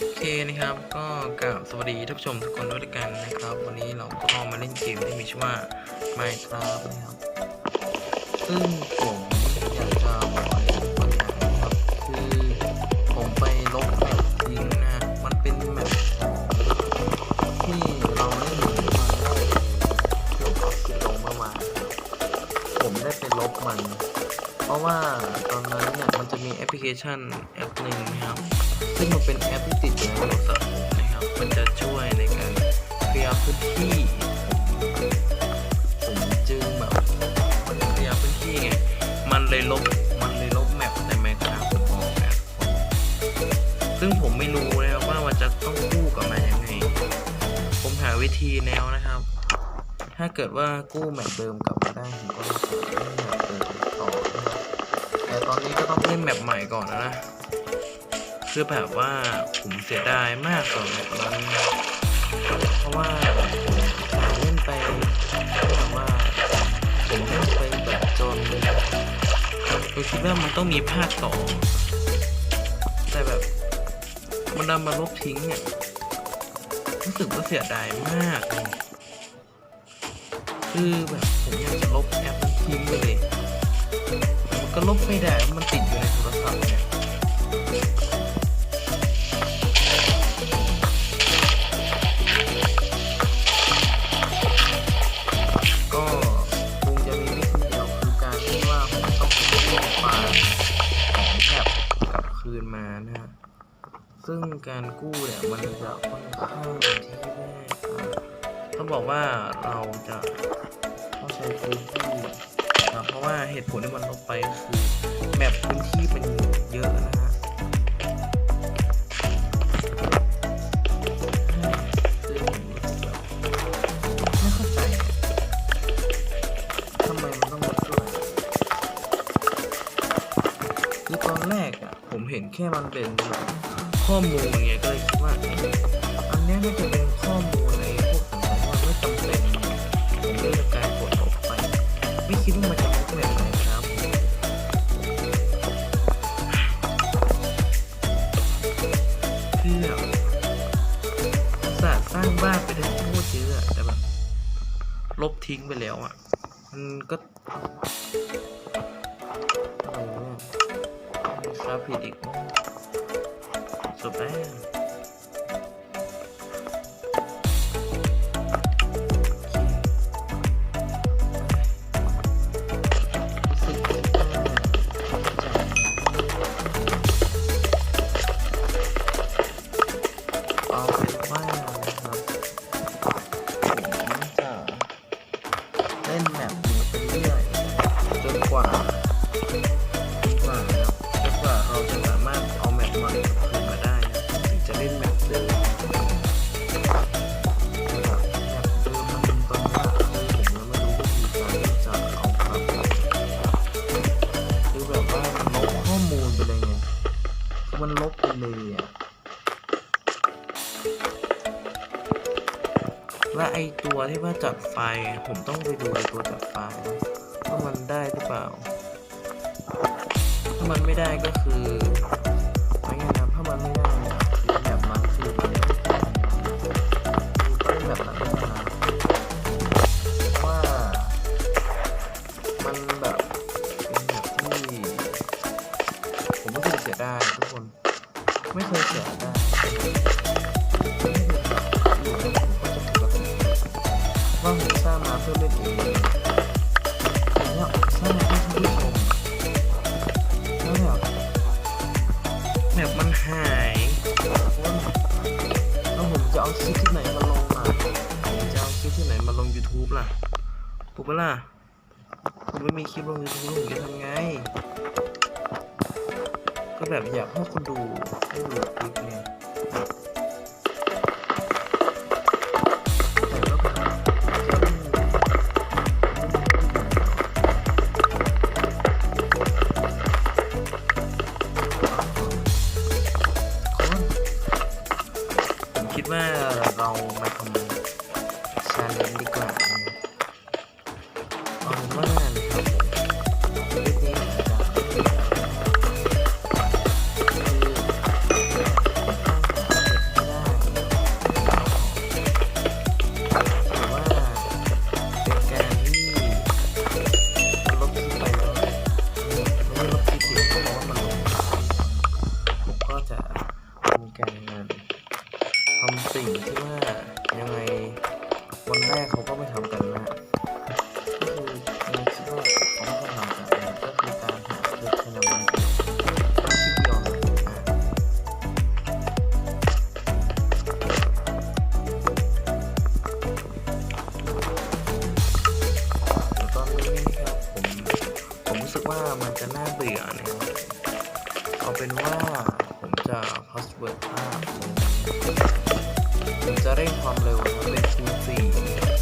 โอเคนะครับก็กราบสวัสดีท่านผู้ชมทุกคนด้วยกันนะครับ วันนี้เราก็มาเล่นเกมที่มีชื่อว่า Minecraft นะครับซึ่งผมอยากจะบอกอะไรบางอย่างนะครับคือผมไปลบแมปทิ้งนะฮะมันเป็นแมปที่เราเล่นมาได้เกือบสิบลงประมาณผมได้ไปลบมัน เพราะว่าตอนนั้นเนี่ยมันจะมีแอปพลิเคชันแอปหนึ่งนะครับ ซึ่งมันเป็นแอปที่ติดอยู่ในโทรศัพท์นะครับ มันจะช่วยในการเคลียร์พื้นที่ ผมจึงแบบมันเคลียร์พื้นที่ไง มันเลยลบ มันเลยลบแมปในแมคครับผมออกนะซึ่งผมไม่รู้นะครับว่ามันจะต้องกู้กับมันยังไง ผมหาวิธีแนวนะครับ ถ้าเกิดว่ากู้แมปเดิมกลับมาได้ผมก็จะเล่นแมปเดิมต่อนะครับแต่ตอนนี้ก็ต้องเล่นแมปใหม่ก่อนนะ คือแบบว่าผมเสียดายมากต่อแบบนั้นเพราะว่าผมเล่นไปแบบว่าผมเล่นไปแบบจนผมคิดว่ามันต้องมีภาคต่อแต่แบบมันนำมาลบทิ้งเนี่ยรู้สึกว่าเสียดายมาก คือแบบผมอยากจะลบแอปทิ้งไปเลยแต่มันก็ลบไม่ได้ มันติดอยู่ในโทรศัพท์เนี่ย การกู้เนี่ยมันจะค่อนข้างที่แรกต้องบอกว่าเราจะต้องใช้พื้นที่นะเพราะว่าเหตุผลที่มันลบไปก็คือแมปพื้นที่มันเยอะนะฮะซึ่งผมรู้สึกแบบไม่เข้าใจทำไมมันต้องลดด้วยคือตอนแรกอะผมเห็นแค่มันเป็น ข้อมูลไงก็เลยคิดว่าอันเนี้ยน่าจะเป็นข้อมูลในพวกต่งๆว่าไม่จำเป็นผมเลยจะการกดออกไป ไม่คิดว่ามันจะลดแบบไหนครับคือแบบอุตส่าห์สร้างบ้านไปได้โคตรเยอะแต่แบบลบทิ้งไปแล้วอะมันก็อะไรเนี่ยครับผิดอีก สุดแตัวที่ว่าจัดไฟ ผมต้องไปดูในตัวจัดไฟว่ามันได้หรือเปล่า ถ้ามันไม่ได้ก็คือ ก็แบบอยากให้คนดูได้ดูคลิปไงแเอาเป็นว่าผมจะพาสเวิร์ดภาพผมจะเร่งความเร็วเป็นคูณ4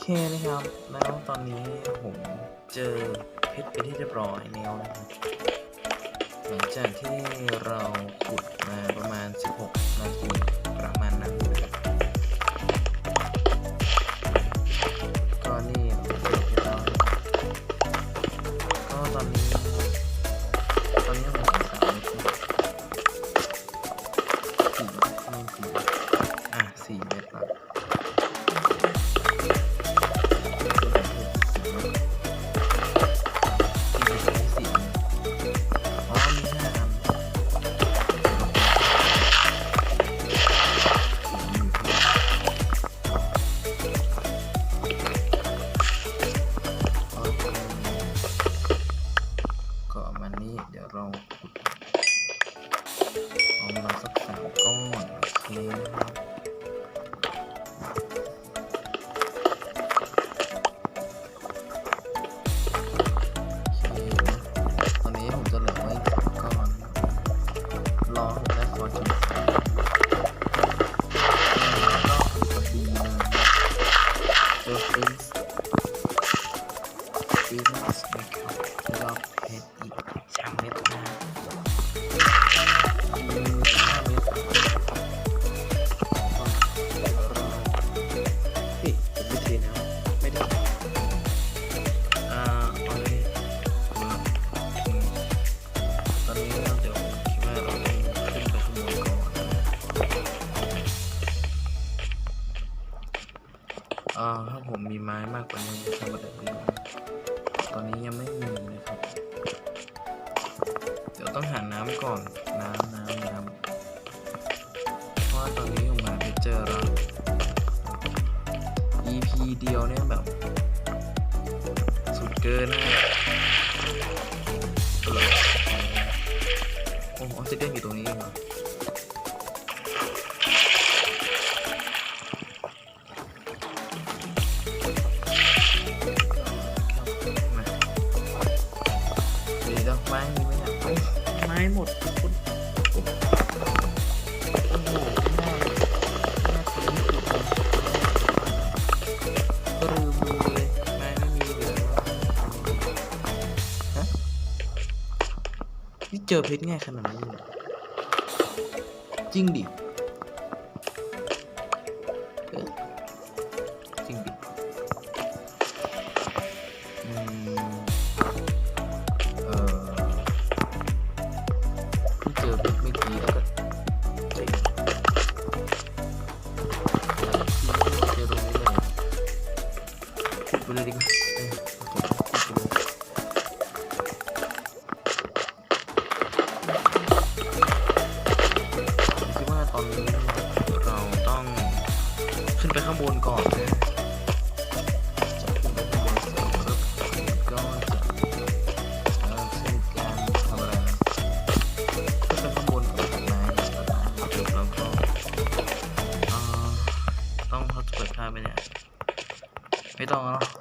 เคนะครับ แล้วตอนนี้ผมเจอเพชรไปที่เรียบร้อยแล้วนะครับหลังจากที่เราขุดมาประมาณ 16 นาทีประมาณนั้นนะครับ แบบ สุดเกินนะโอ้โหออสเตรเลียนอยู่ตรง ลิปง่ายขนาดนี้จริงดิ Tamam.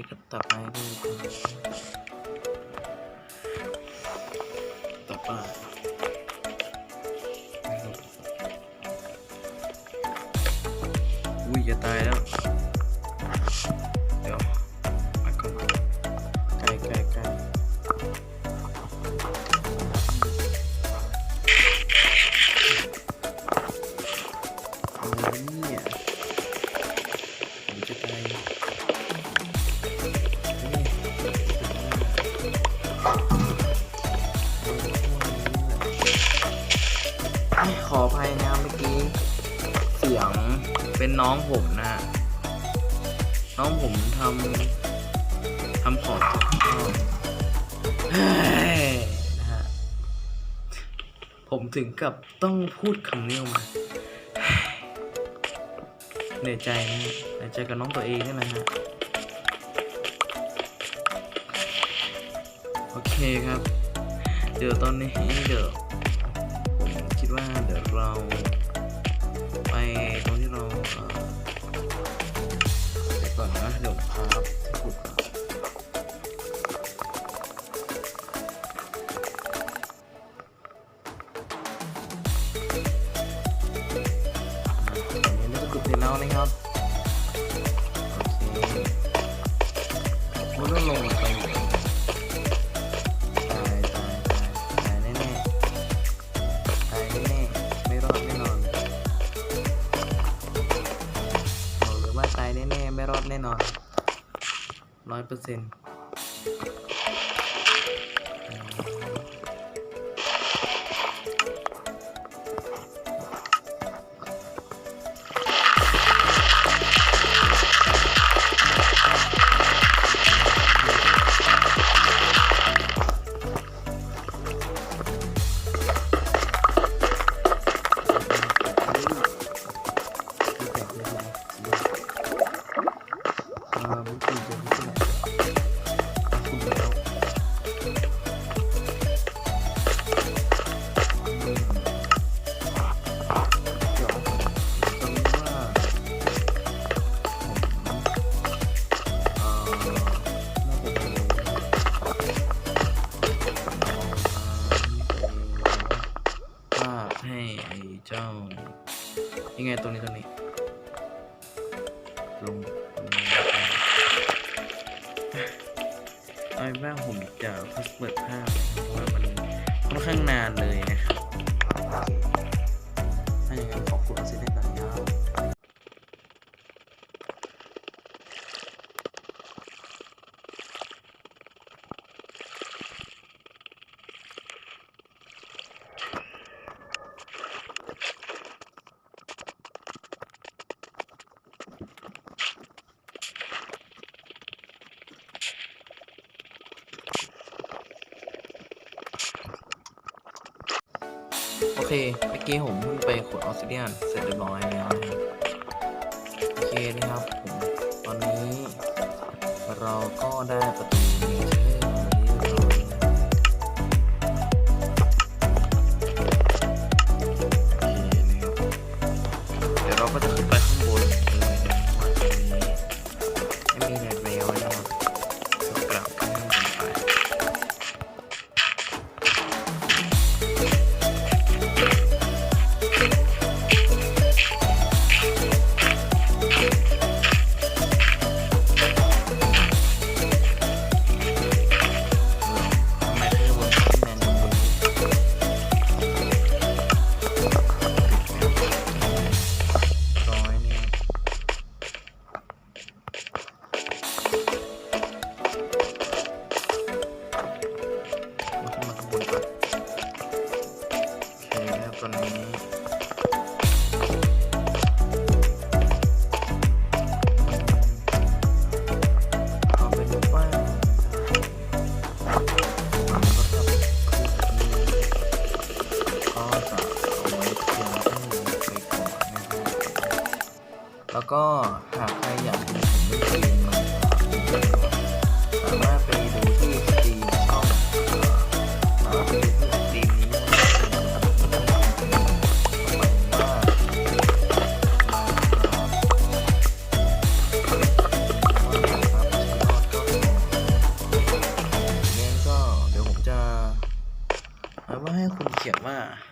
Malikot tapay dito. ขออภัยนะเมื่อกี้ เสียงเป็นน้องผมนะ น้องผมทำทำของตกนะฮะผมถึงกับต้องพูดคำนี้ออกมาเหนื่อยใจนะเหนื่อยใจกับน้องตัวเองนี่แหละฮะ เคครับ เดี๋ยวตอนนี้เดี๋ยว hacen. เค เมื่อกี้ผมเพิ่งไปขุดออสซิเดียนเสร็จเรียบร้อยแล้วโอเคนะครับผม ตอนนี้เราก็ได้ประตู วันนี้ semana.